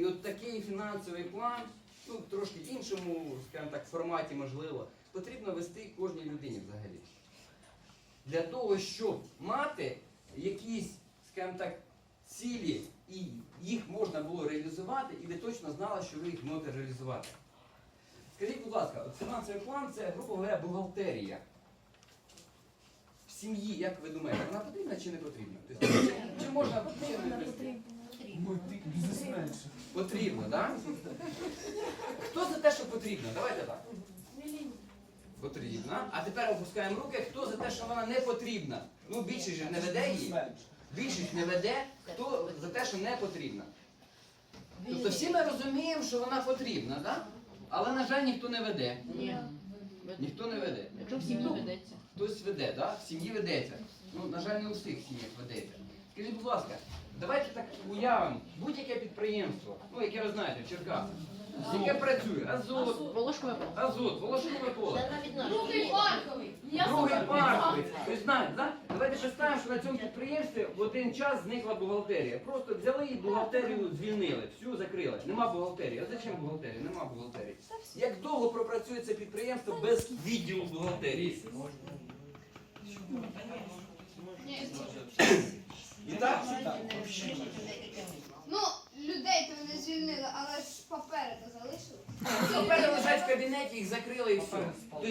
І от такий фінансовий план, ну трошки іншому, скажімо так, форматі можливо, потрібно вести кожній людині взагалі. Для того, щоб мати якісь, скажімо так, цілі, і їх можна було реалізувати, і ви точно знали, що ви їх можете реалізувати. Скажіть, будь ласка, от фінансовий план це, грубо говоря, бухгалтерія. В сім'ї, як ви думаєте, вона потрібна чи не потрібна? Тобто, чи, чи можна чи не потрібна? Ми ти- бізнесмен. ще. Потрібно, так? Хто за те, що потрібно? Давайте так. Потрібна. А тепер опускаємо руки. Хто за те, що вона не потрібна? Ну, більшість же не веде її. Більшість не веде. Хто за те, що не потрібна? Тобто всі ми розуміємо, що вона потрібна, так? Але, на жаль, ніхто не веде. Ні. Ніхто не веде. Якщо в сім'ї ведеться. Хтось веде, так? В сім'ї ведеться. Ну, на жаль, не у всіх сім'ях ведеться. Скажіть, будь ласка, давайте так уявимо будь-яке підприємство, ну, яке ви знаєте, в Черкасах, яке працює, азот, Волошкове поле. азот, волошкове поле. Другий парковий. Другий парковий. Ви знаєте, да? Давайте представимо, що на цьому підприємстві в один час зникла бухгалтерія. Просто взяли і бухгалтерію звільнили, всю закрили. Нема бухгалтерії. А зачем бухгалтерія? Нема бухгалтерії. Як довго пропрацює це підприємство без відділу бухгалтерії? Ні, І так? Ну, людей то не звільнили, але ж папери то залишили. Папери лежать в кабінеті, їх закрили і все. Тобто